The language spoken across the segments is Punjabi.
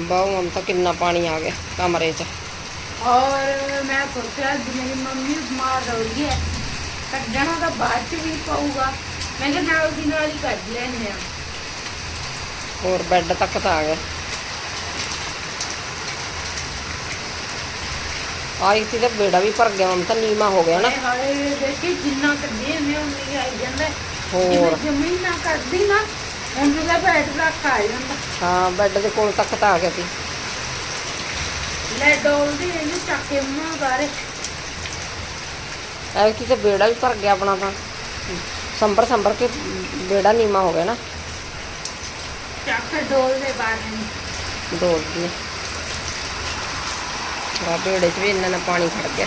ਬਾਹੂ ਤਾਂ ਕਿੰਨਾ ਪਾਣੀ ਆ ਗਿਆ ਕਮਰੇ 'ਚ। ਔਰ ਮੈਂ ਸੋਚਿਆ ਮੇਰੀ ਮੰਮੀ ਬਿਮਾਰ ਹੋ ਰਹੀ ਹੈ ਕੱਢਣਾ ਤਾਂ ਬਾਅਦ ਚ ਵੀ ਪਊਗਾ। ਮੈਂ ਕਿਹਾ ਨਾਲ ਦੀ ਨਾਲ ਹੀ ਕੱਢ ਲੈਂਦੇ ਆ ਹੋਰ ਬੈੱਡ ਤੱਕ ਤਾਂ ਆ ਗਿਆ। ਆਈ ਸੀ ਤਾਂ ਬੇੜਾ ਵੀ ਭਰ ਗਿਆ ਹੁਣ ਤਾਂ ਨੀਮਾ ਹੋ ਗਿਆ ਨਾ। ਹਾਏ ਦੇਖੀ ਜਿੰਨਾ ਕੱਢੇ ਨੇ ਉਨੀ ਆਈ ਜਾਂਦਾ। ਹੋਰ। ਜ਼ਮੀਨ ਨਾ ਕੱਢਦੀ ਨਾ ਦਾ ਜਾਂਦਾ। ਹਾਂ ਬੈੱਡ ਦੇ ਕੋਲ ਤੱਕ ਤਾਂ ਆ ਗਿਆ ਸੀ। ਲੈ ਡੋਲਦੀ ਇਹਨੂੰ ਚੱਕ ਕੇ ਮਾਂ ਬਾਰੇ ਐ ਕਿ ਤੇ ਬੇੜਾ ਵੀ ਭਰ ਗਿਆ ਆਪਣਾ ਤਾਂ। ਸੰਭਰ ਸੰਭਰ ਕੇ ਬੇੜਾ ਨੀਮਾ ਹੋ ਗਿਆ ਨਾ। ਚੱਕ ਕੇ ਡੋਲ ਦੇ ਬਾਹਰ ਨੂੰ। ਡੋਲ ਦੀ। ਆ ਬੇੜੇ 'ਚ ਵੀ ਇੰਨਾ ਨਾ ਪਾਣੀ ਖੜ ਗਿਆ।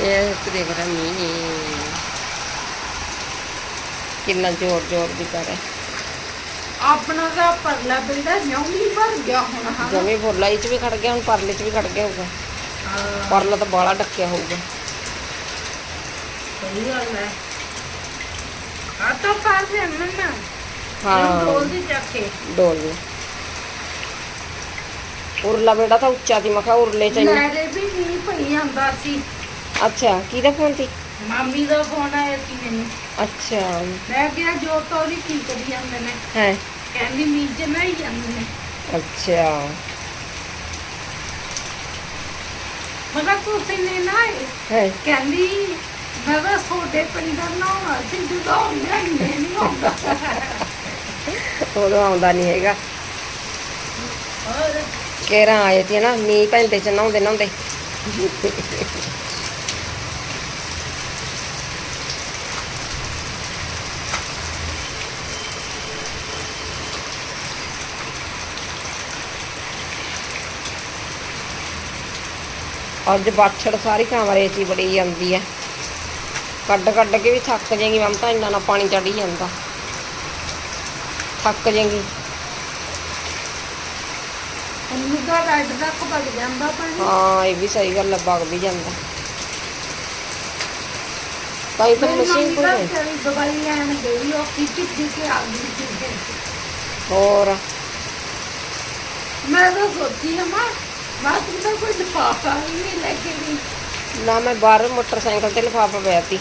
ਇਹ ਤੇ ਦੇਖ ਰਿਹਾ ਮੀਂਹ ਕਿੰਨਾ ਜ਼ੋਰ ਜ਼ੋਰ ਦੀ ਕਰ। ਰਿਹਾ ਆਪਣਾ ਦਾ ਪਰਲਾ ਬਿਲਡਾ ਨਿਉਂ ਭਰ ਗਿਆ ਹੁਣ ਹਾਂ ਜਮੀ ਫੁੱਲਾ ਚ ਵੀ ਖੜ ਗਿਆ ਹੁਣ ਪਰਲੇ 'ਚ ਵੀ ਖੜ ਗਿਆ ਹੋਊਗਾ। ਪਰਲਾ ਤਾਂ ਬਾਲਾ ਡੱਕਿਆ ਹੋਊਗਾ। ਸਹੀ ਗੱਲ ਹੈ। ਆ ਤਾਂ ਪਾਸ ਹੈ ਮੰਨਾ ਹਾਂ। ਡੋਲ ਦੀ ਚੱਕ ਕੇ। ਡੋਲ ਦੀ। ਉਰਲਾ ਬੇੜਾ ਤਾਂ ਉੱਚਾ ਸੀ ਮੈਂ ਕਿਹਾ ਉਰਲੇ ਚ ਇੰਨਾ- ਮੇਰੇ ਵੀ ਨਹੀਂ ਪਈ ਜਾਂਦਾ ਸੀ। ਅੱਛਾ ਕਿਹਦਾ ਫੋਨ ਸੀ? ਮਾਮੀ ਦਾ ਫੋਨ ਆਇਆ ਸੀ ਮੈਨੂੰ। ਅੱਛਾ। ਮੈਂ ਕਿਹਾ ਜੋ ਤੋਰੀ ਕੀ ਕਰੀ ਜਾਂਦੇ ਨੇ ਹੈ? ਕਹਿੰਦੀ ਮੀਂਹ ਚ ਨਹੀਂ ਜਾਂਦੇ ਨੇ ਅੱਛਾ। ਮੈਂ ਕਿਹਾ ਤੁਸੀਂ ਨੇ ਨਾ ਹੈ? ਕਹਿੰਦੀ ਮੈਂ ਤਾਂ ਛੋਟੇ ਪਿੰਡਾਂ ਨਾ ਅਸੀਂ ਜਦੋਂ ਆਉਂਦੇ ਨਹੀਂ ਆਉਂਦਾ। ਉਦੋਂ ਆਉਂਦਾ ਨਹੀਂ ਹੈਗਾ। ਕੇਰਾਂ ਆਏ ਸੀ ਨਾ ਮੀਂਹ ਪੈਂਦੇ ਚ ਨਹਾਉਂਦੇ ਨਹਾਉਂਦੇ ਅੱਜ ਬਾਛੜ ਸਾਰੀ ਕਮਰੇ 'ਚ ਹੀ ਬੜੀ ਜਾਂਦੀ ਹੈ ਕੱਢ ਕੱਢ ਕੇ ਵੀ ਥੱਕ ਜਾਏਗੀ ਮਮਤਾ ਇੰਨਾ ਨਾ ਪਾਣੀ ਚੜੀ ਜਾਂਦਾ ਥੱਕ ਜਾਏਗੀ ਉਹਨੂੰ ਤਾਂ ਰੈਡ ਤੱਕ ਵਗ ਜਾਂਦਾ ਪਾਣੀ ਹਾਂ ਇਹ ਵੀ ਸਹੀ ਗੱਲ ਹੈ ਵਗ ਵੀ ਜਾਂਦਾ ਤਾਂ ਇਹ ਤਾਂ ਮੇਰੀ ਮਸ਼ੀਨ ਮੰਮੀ ਕੋਲ ਤਾਂ ਹੈ। ਤੇਰੀ ਦਵਾਈ ਲੈਣ ਗਈ ਉਹ ਕਿੱਥੇ ਕੇ ਆ ਗਈ ਸੀ ਹੋਰ ਮੈਂ ਤਾਂ ਸੋਚੀ ਅਮਾ ਬਾਤ ਤਾਂ ਕੋਈ ਲਿਫਾਫਾ ਹੀ ਨਹੀਂ ਲੈ ਕੇ ਗਈ? ਨਾ ਮੈਂ ਬਾਹਰ ਮੋਟਰਸਾਈਕਲ ਤੇ ਲਿਫਾਫਾ ਪਿਆ ਸੀ।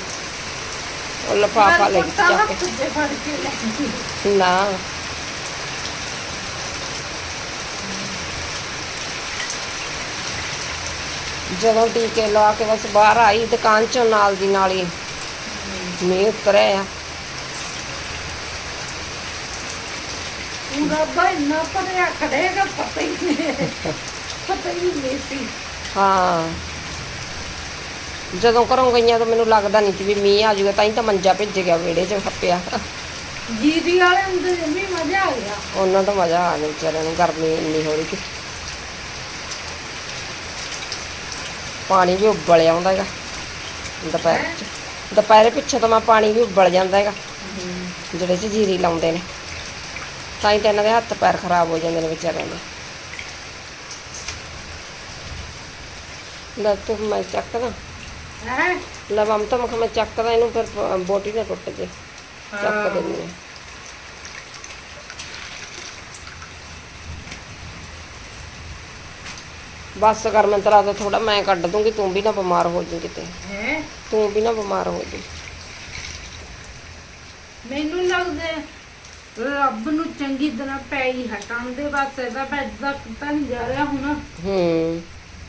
ਉਹ ਲਿਫਾਫਾ ਲੈ ਕੇ ਚੱਕ ਕੇ। ਕੇ ਫੜ ਕੇ ਲੈ ਗਈ। ਨਾ। ਜਦੋਂ ਟੀਕੇ ਲਵਾ ਕੇ ਬਸ ਬਾਹਰ ਆਈ ਦੁਕਾਨ ਚੋਂ ਨਾਲ ਦੀ ਨਾਲ ਹੀ ਮੀਂਹ ਉਤਰਿਆ ਆ। ਉਹ ਰੱਬਾ ਇੰਨਾ ਪੜਿਆ ਖੜੇਗਾ ਪਤਾ ਹੀ ਨਹੀਂ। ਹੀ। ਜਦੋਂ ਘਰੋਂ ਗਈਆਂ ਤਾਂ ਮੈਨੂੰ ਲੱਗਦਾ ਨਹੀਂ ਸੀ ਵੀ ਮੀਂਹ ਆ ਜਾਊਗਾ ਤਾਂ ਹੀ ਤਾਂ ਮੰਜਾ ਭਿੱਜ ਗਿਆ ਵਿਹੜੇ 'ਚ ਖੱਪਿਆ। ਜੀਦੀ ਵਾਲੇ ਹੁੰਦੇ ਜੰਮੀ ਮਜ਼ਾ ਆ ਗਿਆ। ਉਹਨਾਂ ਦਾ ਮਜ਼ਾ ਆ ਗਿਆ ਵਿਚਾਰਿਆਂ ਨੂੰ ਗਰਮੀ ਇੰਨੀ ਹੋ ਰਹੀ ਸੀ। ਪਾਣੀ ਵੀ ਉਬਲ ਆਉਂਦਾ ਹੈਗਾ ਦੁਪਹਿਰ ਚ। ਦੁਪਹਿਰੇ ਪਿੱਛੇ ਤੋਂ ਮੈਂ ਪਾਣੀ ਵੀ ਉਬਲ ਜਾਂਦਾ ਹੈਗਾ ਜਿਹੜੇ ਚ ਜੀਰੀ ਲਾਉਂਦੇ ਨੇ। ਤਾਂ ਹੀ ਤਾਂ ਇਹਨਾਂ ਦੇ ਹੱਥ ਪੈਰ ਖਰਾਬ ਹੋ ਜਾਂਦੇ ਨੇ ਵਿਚਾਰਿਆਂ ਦੇ। ਲੈ ਤੂੰ ਮੈਂ ਚੱਕਦਾ ਹੈ? ਲੈ ਮਮਤਾ ਮੈਂ ਕਿਹਾ ਮੈਂ ਚੱਕਦਾ ਇਹਨੂੰ ਫਿਰ ਬੋਟੀ ਨਾ ਟੁੱਟ ਜੇ ਚੱਕ ਦਿੰਦੀ ਹਾਂ। ਬਸ ਕਰ ਮੈਂ ਤਰਾ ਤਾਂ ਥੋੜਾ ਮੈਂ ਕੱਢ ਦੂੰਗੀ ਤੂੰ ਵੀ ਨਾ ਬਿਮਾਰ ਹੋ ਜੀ ਕਿਤੇ। ਹੈ? ਤੂੰ ਵੀ ਨਾ ਬਿਮਾਰ ਹੋ ਜੀ ਮੈਨੂੰ ਲੱਗਦਾ ਰੱਬ ਨੂੰ ਚੰਗੀ ਤਰ੍ਹਾਂ ਪੈ ਹੀ ਹਟਾਉਂਦੇ ਬਸ ਇਹਦਾ ਬੈਡ ਦਾ ਨਹੀਂ ਜਾ ਰਿਹਾ ਹੁਣ। ਹੂੰ।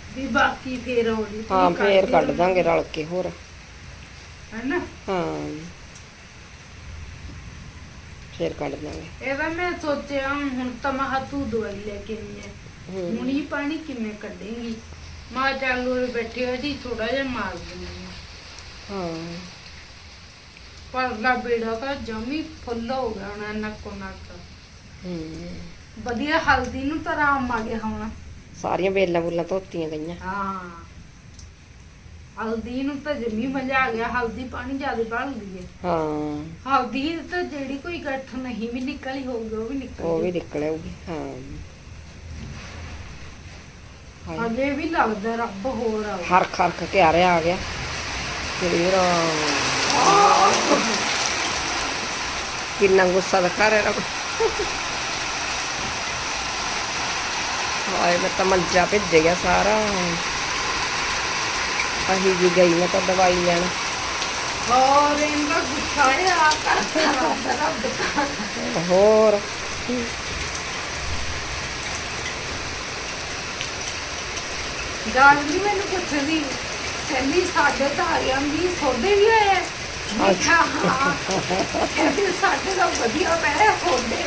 ਵੀ ਬਾਕੀ ਫੇਰ ਆਉਣੀ ਹਾਂ ਫੇਰ ਕੱਢ ਦਾਂਗੇ ਰਲ ਕੇ ਹੋਰ। ਹੈਨਾ? ਹਾਂ। ਫੇਰ ਕੱਢ ਦਾਂਗੇ। ਇਹਦਾ ਮੈਂ ਸੋਚਿਆ ਹੁਣ ਤਾਂ ਮੈਂ ਤੂੰ ਦਵਾਈ ਲੈ ਕੇ ਆਈ ਹੈ। ਹੁਣ ਇਹ ਪਾਣੀ ਕਿਵੇਂ ਕੱਢੇਂਗੀ? ਮਾਂ ਚਾਲੂ ਉਰੇ ਬੈਠੀ ਹੋਈ ਸੀ ਥੋੜਾ ਜਿਹਾ ਮਾਰ ਦਿੰਦੀ ਹਾਂ ਹਾਂ। ਪਰ ਦਾ ਬੇੜਾ ਤਾਂ ਜਮੀ ਫੁੱਲ ਹੋ ਗਿਆ ਹੁਣ ਨੱਕੋ ਨੱਕ ਹੂੰ। ਵਧੀਆ ਹਲਦੀ ਨੂੰ ਤਾਂ ਆਰਾਮ ਆ ਗਿਆ ਹੁਣ। ਸਾਰੀਆਂ ਵੇਲਾਂ ਬੁੱਲਾਂ ਧੋਤੀਆਂ ਗਈਆਂ। ਹਾਂ। ਹਲਦੀ ਨੂੰ ਤਾਂ ਜਮੀ ਮਜ਼ਾ ਆ ਗਿਆ ਹਲਦੀ ਪਾਣੀ ਜ਼ਿਆਦਾ ਗਈ ਹੈ। ਹਾਂ। ਹਲਦੀ ਤਾਂ ਜਿਹੜੀ ਕੋਈ ਗੱਠ ਨਹੀਂ ਵੀ ਨਿਕਲੀ ਹੋਊਗੀ ਉਹ ਵੀ ਨਿਕਲ ਉਹ ਵੀ ਨਿਕਲ ਆਊਗੀ ਹਾਂ। ਹਲੇ ਵੀ ਲੱਗਦਾ ਰੱਬ ਹੋਰ ਆਊ। ਹਰਖ ਹਰਖ ਕੇ ਆ ਰਿਹਾ ਆ ਗਿਆ ਫੇਰ ਕਿੰਨਾ ਗੁੱਸਾ ਦਿਖਾ ਰਿਹਾ ਰੱਬ। ਹਾਏ ਮੈਂ ਤਾਂ ਮੰਜਾ ਭਿੱਜ ਗਿਆ ਸਾਰਾ। ਅਹੀ ਜੀ ਗਈ ਮੈਂ ਤਾਂ ਦਵਾਈ ਲੈਣ। ਹੋਰ ਇਹਨਾਂ ਗੁੱਸਾ ਆ ਕਰਦਾ ਦਾ ਹੋਰ ਵੀ ਮੈਨੂੰ ਪੁੱਛਦੀ। ਕਹਿੰਦੀ ਸਾਡੇ ਤਾਂ ਆ ਜਾਂਦੀ ਸੋਡੇ ਵੀ ਆਏ ਆ? ਮੈਂ ਕਿਹਾ ਹਾਂ। ਕਹਿੰਦੀ ਸਾਡੇ ਤਾਂ ਵਧੀਆ ਪੈ ਸੋਡੇ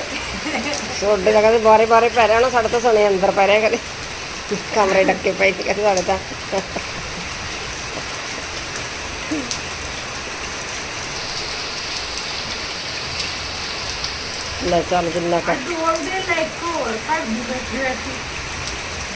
ਸੋਡੇ ਦਾ ਕਹਿੰਦੇ ਬਾਰੇ ਬਾਰੇ ਪੈ ਰਿਹਾ ਨਾ ਸਾਡੇ ਤਾਂ ਸਣੇ ਅੰਦਰ ਪੈ ਰਿਹਾ ਕਦੇ। ਕਮਰੇ ਡੱਕੇ ਪਏ ਸੀ ਕਦੇ ਸਾਡੇ ਤਾਂ। ਲੈ ਚੱਲ ਜਿੰਨਾ ਕਰ ਡੋਲ ਦੇ ਲੈ ਇੱਕ ਹੋਰ ਭਾਜੀ ਬੈਠੀ